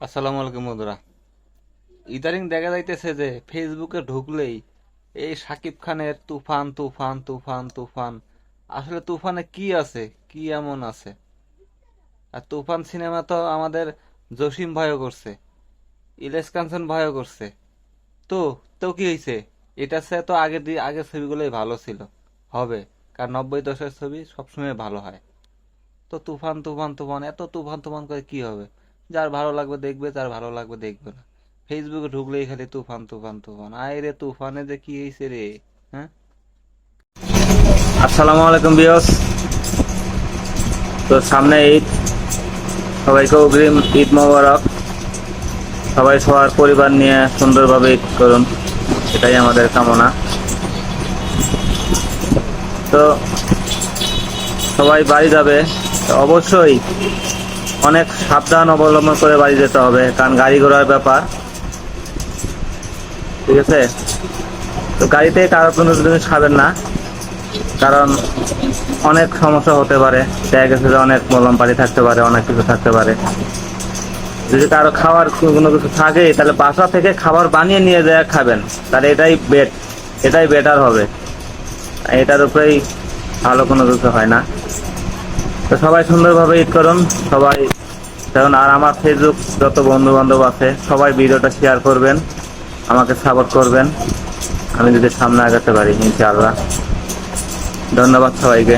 আসসালামু আলাইকুম বন্ধুরা। ইদারিং দেখা যাইতেছে যে ফেসবুকে ঢুকলেই এই সাকিব খানের তুফান তুফান তুফান তুফান। আসলে তুফানে কি আছে? কি এমন আছে? আর তুফান সিনেমা তো আমাদের জসিম ভাইও করছে, ইলেশ কাঞ্চন ভাইও করছে। তো তো কি হয়েছে এটা সে তো আগে দিয়ে আগের ছবিগুলোই ভালো ছিল। হবে, কারণ নব্বই দশের ছবি সবসময় ভালো হয়। তো তুফান তুফান তুফান, এত তুফান তুফান করে কি হবে? যার ভালো লাগবে দেখবে যার ভালো লাগবে দেখবে না। ফেসবুকে ঢুকলেই খালি তুফান তুফান তুফান। আয় রে তুফানে যে কি হয়েছে রে হ্যাঁ? আসসালামু আলাইকুম বিয়স তো সামনে ঈদ। সবাইকে অগ্রিম ঈদ মোবারক। সবাই সবার পরিবার নিয়ে সুন্দরভাবে ঈদ করুন। এটাই আমাদের কামনা। তো সবাই বাড়ি যাবে। অবশ্যই অনেক সাবধান অবলম্বন করে বাড়ি যেতে হবে, কারণ গাড়ি ঘোড়ার ব্যাপার। ঠিক আছে? তো গাড়িতে কারও কোনো জিনিস খাবেন না, কারণ অনেক সমস্যা হতে পারে। দেখা গেছে যে অনেক মলম পানি থাকতে পারে, অনেক কিছু থাকতে পারে। যদি কারও খাওয়ার কোনো কিছু থাকে, তাহলে বাসা থেকে খাবার বানিয়ে নিয়ে যায়, খাবেন। তাহলে এটাই বেট এটাই বেটার হবে। এটার উপরেই ভালো কোনো কিছু হয় না। তো সবাই সুন্দরভাবে ঈদ করুন। সবাই দেখুন আর আমার ফেসবুক যত বন্ধু বান্ধব আছে, সবাই ভিডিওটা শেয়ার করবেন, আমাকে সাপোর্ট করবেন। আমি যদি সামনে আগাতে পারি, ইনশাআল্লাহ। ধন্যবাদ সবাইকে।